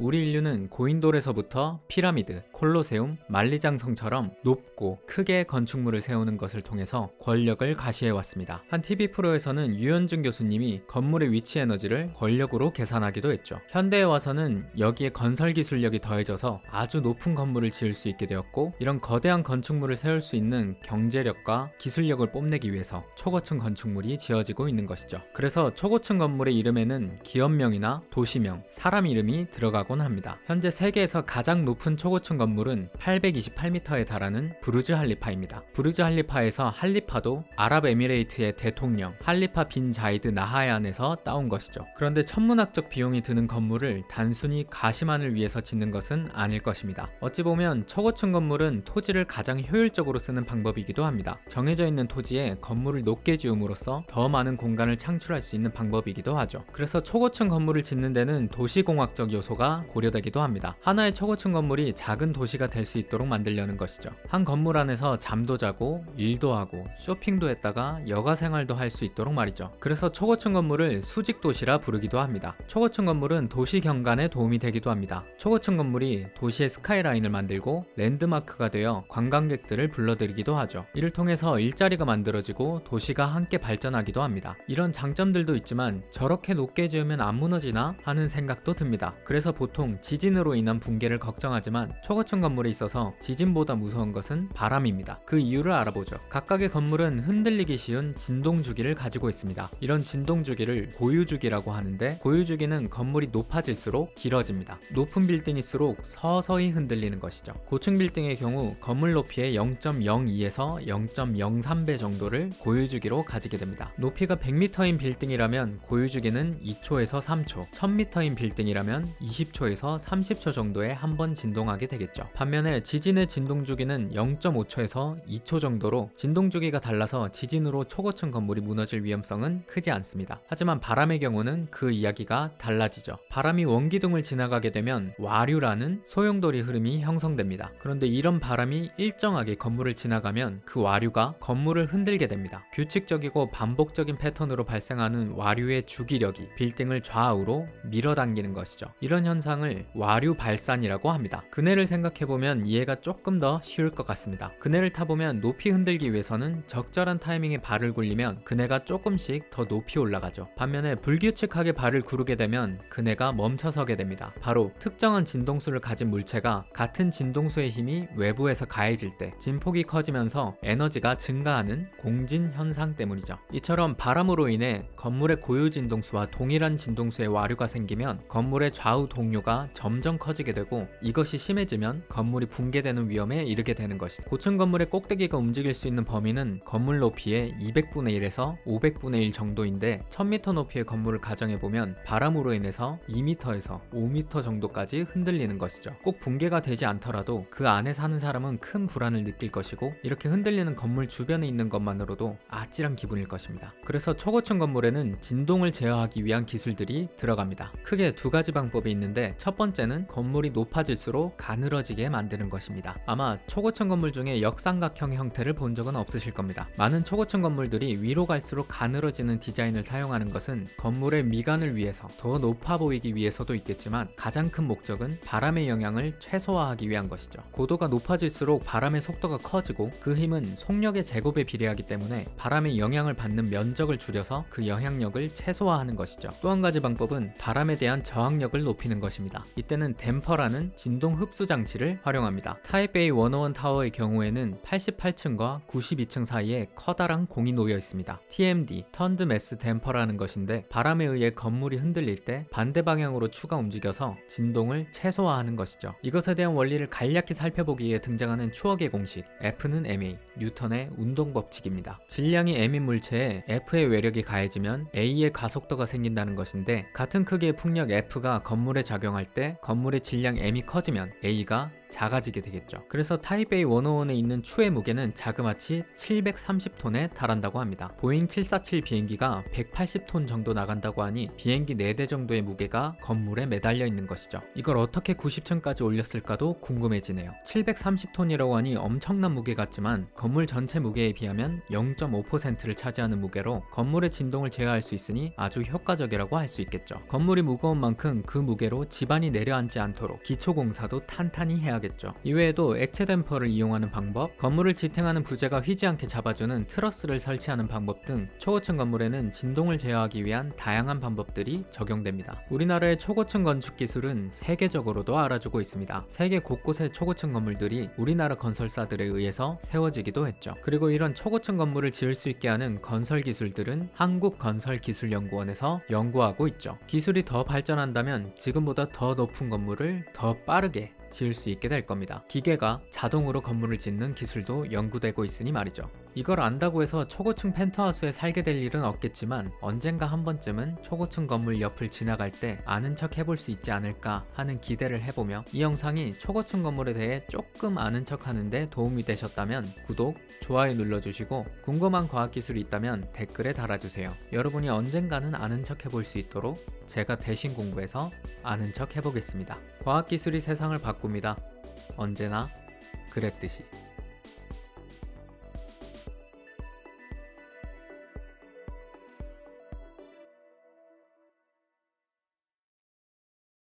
우리 인류는 고인돌에서부터 피라미드, 콜로세움, 만리장성처럼 높고 크게 건축물을 세우는 것을 통해서 권력을 가시해 왔습니다. 한 TV 프로에서는 유현준 교수님이 건물의 위치 에너지를 권력으로 계산하기도 했죠. 현대에 와서는 여기에 건설 기술력이 더해져서 아주 높은 건물을 지을 수 있게 되었고 이런 거대한 건축물을 세울 수 있는 경제력과 기술력을 뽐내기 위해서 초고층 건축물이 지어지고 있는 것이죠. 그래서 초고층 건물의 이름에는 기업명이나 도시명, 사람 이름이 들어가 곤 합니다. 현재 세계에서 가장 높은 초고층 건물은 828m에 달하는 부르즈 할리파입니다. 부르즈 할리파에서 할리파도 아랍에미레이트의 대통령 할리파 빈 자이드 나하얀에서 따온 것이죠. 그런데 천문학적 비용이 드는 건물을 단순히 가시만을 위해서 짓는 것은 아닐 것입니다. 어찌 보면 초고층 건물은 토지를 가장 효율적으로 쓰는 방법이기도 합니다. 정해져 있는 토지에 건물을 높게 지음으로써 더 많은 공간을 창출할 수 있는 방법이기도 하죠. 그래서 초고층 건물을 짓는 데는 도시공학적 요소가 고려되기도 합니다. 하나의 초고층 건물이 작은 도시가 될 수 있도록 만들려는 것이죠. 한 건물 안에서 잠도 자고 일도 하고 쇼핑도 했다가 여가 생활도 할 수 있도록 말이죠. 그래서 초고층 건물을 수직 도시라 부르기도 합니다. 초고층 건물은 도시 경관에 도움이 되기도 합니다. 초고층 건물이 도시의 스카이라인을 만들고 랜드마크가 되어 관광객들을 불러들이기도 하죠. 이를 통해서 일자리가 만들어지고 도시가 함께 발전하기도 합니다. 이런 장점들도 있지만 저렇게 높게 지으면 안 무너지나 하는 생각도 듭니다. 그래서 보통 지진으로 인한 붕괴를 걱정하지만 초고층 건물에 있어서 지진보다 무서운 것은 바람입니다. 그 이유를 알아보죠. 각각의 건물은 흔들리기 쉬운 진동 주기를 가지고 있습니다. 이런 진동 주기를 고유 주기라고 하는데 고유 주기는 건물이 높아질수록 길어집니다. 높은 빌딩일수록 서서히 흔들리는 것이죠. 고층 빌딩의 경우 건물 높이의 0.02에서 0.03배 정도를 고유 주기로 가지게 됩니다. 높이가 100m인 빌딩이라면 고유 주기는 2초에서 3초, 1000m인 빌딩이라면 20 초에서 30초 정도에 한 번 진동하게 되겠죠. 반면에 지진의 진동 주기는 0.5초에서 2초 정도로 진동 주기가 달라서 지진으로 초고층 건물이 무너질 위험성은 크지 않습니다. 하지만 바람의 경우는 그 이야기가 달라지죠. 바람이 원기둥을 지나가게 되면 와류라는 소용돌이 흐름이 형성됩니다. 그런데 이런 바람이 일정하게 건물을 지나가면 그 와류가 건물을 흔들게 됩니다. 규칙적이고 반복적인 패턴으로 발생하는 와류의 주기력이 빌딩을 좌우로 밀어당기는 것이죠. 이런 현 상을 와류 발산이라고 합니다. 그네를 생각해보면 이해가 조금 더 쉬울 것 같습니다. 그네를 타보면 높이 흔들기 위해서는 적절한 타이밍에 발을 굴리면 그네가 조금씩 더 높이 올라가죠. 반면에 불규칙하게 발을 구르게 되면 그네가 멈춰서게 됩니다. 바로 특정한 진동수를 가진 물체가 같은 진동수의 힘이 외부에서 가해질 때 진폭이 커지면서 에너지가 증가하는 공진 현상 때문이죠. 이처럼 바람으로 인해 건물의 고유 진동수와 동일한 진동수의 와류가 생기면 건물의 좌우 동 료가 점점 커지게 되고 이것이 심해지면 건물이 붕괴되는 위험에 이르게 되는 것이 고층 건물의 꼭대기가 움직일 수 있는 범위는 건물 높이의 200분의 1에서 500분의 1 정도인데 1000m 높이의 건물을 가정해 보면 바람으로 인해서 2m에서 5m 정도까지 흔들리는 것이죠. 꼭 붕괴가 되지 않더라도 그 안에 사는 사람은 큰 불안을 느낄 것이고 이렇게 흔들리는 건물 주변에 있는 것만으로도 아찔한 기분일 것입니다. 그래서 초고층 건물에는 진동을 제어하기 위한 기술들이 들어갑니다. 크게 두 가지 방법이 있는데 첫 번째는 건물이 높아질수록 가늘어지게 만드는 것입니다. 아마 초고층 건물 중에 역삼각형 형태를 본 적은 없으실 겁니다. 많은 초고층 건물들이 위로 갈수록 가늘어지는 디자인을 사용하는 것은 건물의 미관을 위해서 더 높아 보이기 위해서도 있겠지만 가장 큰 목적은 바람의 영향을 최소화하기 위한 것이죠. 고도가 높아질수록 바람의 속도가 커지고 그 힘은 속력의 제곱에 비례하기 때문에 바람의 영향을 받는 면적을 줄여서 그 영향력을 최소화하는 것이죠. 또 한 가지 방법은 바람에 대한 저항력을 높이는 것입니다. 이때는 댐퍼라는 진동 흡수 장치를 활용합니다. 타이베이 101 타워의 경우에는 88층과 92층 사이에 커다란 공이 놓여 있습니다. TMD, 턴드 매스 댐퍼라는 것인데 바람에 의해 건물이 흔들릴 때 반대 방향으로 추가 움직여서 진동을 최소화하는 것이죠. 이것에 대한 원리를 간략히 살펴보기에 등장하는 추억의 공식 F는 ma, 뉴턴의 운동 법칙입니다. 질량이 m인 물체에 F의 외력이 가해지면 A의 가속도가 생긴다는 것인데 같은 크기의 풍력 F가 건물에 작용 할 때 건물의 질량 m이 커지면 A가 작아지게 되겠죠. 그래서 타이베이 101에 있는 추의 무게는 자그마치 730톤에 달한다고 합니다. 보잉 747 비행기가 180톤 정도 나간다고 하니 비행기 4대 정도의 무게가 건물에 매달려 있는 것이죠. 이걸 어떻게 90층까지 올렸을까도 궁금해지네요. 730톤이라고 하니 엄청난 무게 같지만 건물 전체 무게에 비하면 0.5%를 차지하는 무게로 건물의 진동을 제어할 수 있으니 아주 효과적이라고 할 수 있겠죠. 건물이 무거운 만큼 그 무게로 집안이 내려앉지 않도록 기초 공사도 탄탄히 해야겠죠. 이외에도 액체 댐퍼를 이용하는 방법, 건물을 지탱하는 부재가 휘지 않게 잡아주는 트러스를 설치하는 방법 등 초고층 건물에는 진동을 제어하기 위한 다양한 방법들이 적용됩니다. 우리나라의 초고층 건축 기술은 세계적으로도 알아주고 있습니다. 세계 곳곳의 초고층 건물들이 우리나라 건설사들에 의해서 세워지기도 했죠. 그리고 이런 초고층 건물을 지을 수 있게 하는 건설 기술들은 한국건설기술연구원에서 연구하고 있죠. 기술이 더 발전한다면 지금보다 더 높은 건물을 더 빠르게 지을 수 있게 될 겁니다. 기계가 자동으로 건물을 짓는 기술도 연구되고 있으니 말이죠. 이걸 안다고 해서 초고층 펜트하우스에 살게 될 일은 없겠지만 언젠가 한 번쯤은 초고층 건물 옆을 지나갈 때 아는 척 해볼 수 있지 않을까 하는 기대를 해보며 이 영상이 초고층 건물에 대해 조금 아는 척 하는데 도움이 되셨다면 구독, 좋아요 눌러주시고 궁금한 과학기술이 있다면 댓글에 달아주세요. 여러분이 언젠가는 아는 척 해볼 수 있도록 제가 대신 공부해서 아는 척 해보겠습니다. 과학기술이 세상을 바꿉니다. 언제나 그랬듯이.